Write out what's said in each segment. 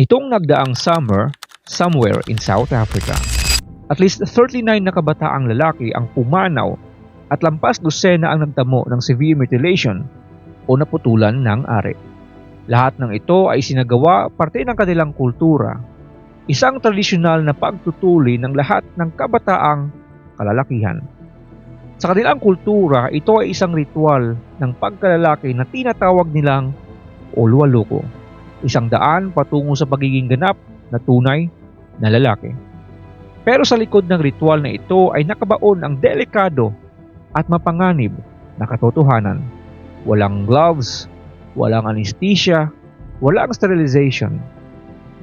Itong nagdaang summer, somewhere in South Africa, at least 39 na kabataang lalaki ang pumanaw at lampas dosena ang nagtamo ng severe mutilation o naputulan ng ari. Lahat ng ito ay sinagawa parte ng kanilang kultura, isang tradisyonal na pagtutuli ng lahat ng kabataang kalalakihan. Sa kanilang kultura, ito ay isang ritual ng pagkalalaki na tinatawag nilang Olwaluko, isang daan patungo sa pagiging ganap na tunay na lalaki. Pero sa likod ng ritual na ito ay nakabaon ang delikado at mapanganib na katotohanan. Walang gloves, walang anesthesia, walang sterilization.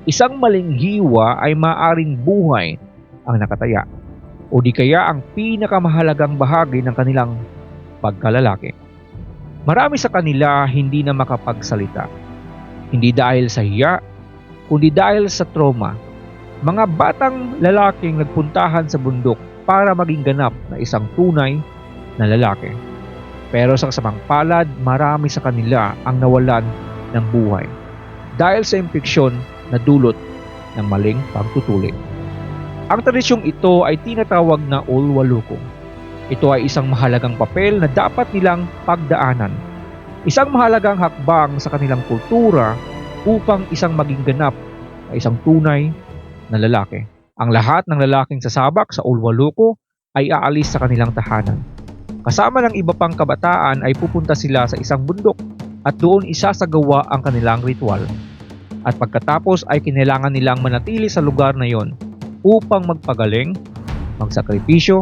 Isang maling hiwa ay maaring buhay ang nakataya o di kaya ang pinakamahalagang bahagi ng kanilang pagkalalaki. Marami sa kanila hindi na makapagsalita. Hindi dahil sa hiya, kundi dahil sa trauma. Mga batang lalaking nagpuntahan sa bundok para maging ganap na isang tunay na lalaki. Pero sa kasamang palad, marami sa kanila ang nawalan ng buhay dahil sa impeksyon na dulot ng maling pagtutuli. Ang tradisyong ito ay tinatawag na Ulwaluko. Ito ay isang mahalagang papel na dapat nilang pagdaanan. Isang mahalagang hakbang sa kanilang kultura upang isang maging ganap na isang tunay na lalaki. Ang lahat ng lalaking sasabak sa Ulwaluko ay aalis sa kanilang tahanan. Kasama ng iba pang kabataan ay pupunta sila sa isang bundok at doon isasagawa ang kanilang ritual. At pagkatapos ay kinailangan nilang manatili sa lugar na yon upang magpagaling, magsakripisyo,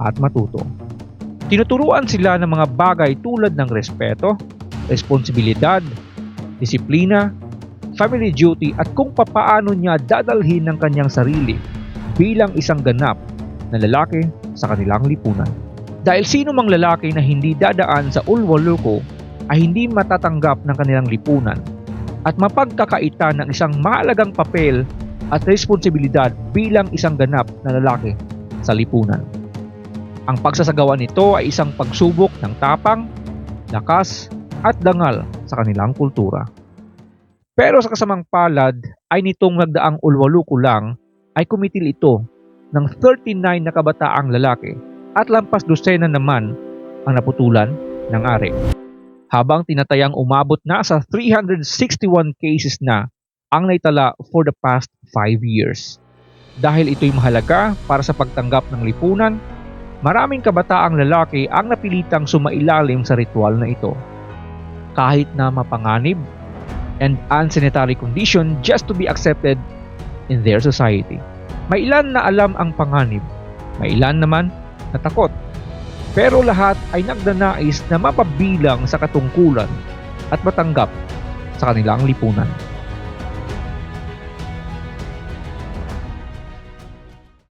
at matuto. Tinuturuan sila ng mga bagay tulad ng respeto, responsibilidad, disiplina, family duty at kung papaano niya dadalhin ng kanyang sarili bilang isang ganap na lalaki sa kanilang lipunan. Dahil sino mang lalaki na hindi dadaan sa ulwaluko ay hindi matatanggap ng kanilang lipunan at mapagkakaita ng isang mahalagang papel at responsibilidad bilang isang ganap na lalaki sa lipunan. Ang pagsasagawa nito ay isang pagsubok ng tapang, lakas at dangal sa kanilang kultura. Pero sa kasamang palad ay nitong nagdaang ulwaluko lang ay kumitil ito ng 39 na kabataang lalaki at lampas dosena naman ang naputulan ng ari. Habang tinatayang umabot na sa 361 cases na ang naitala for the past 5 years. Dahil ito'y mahalaga para sa pagtanggap ng lipunan, maraming kabataang lalaki ang napilitang sumailalim sa ritual na ito. Kahit na mapanganib and unsanitary condition just to be accepted in their society. May ilan na alam ang panganib, may ilan naman na takot. Pero lahat ay nagdanais na mapabilang sa katungkulan at matanggap sa kanilang lipunan.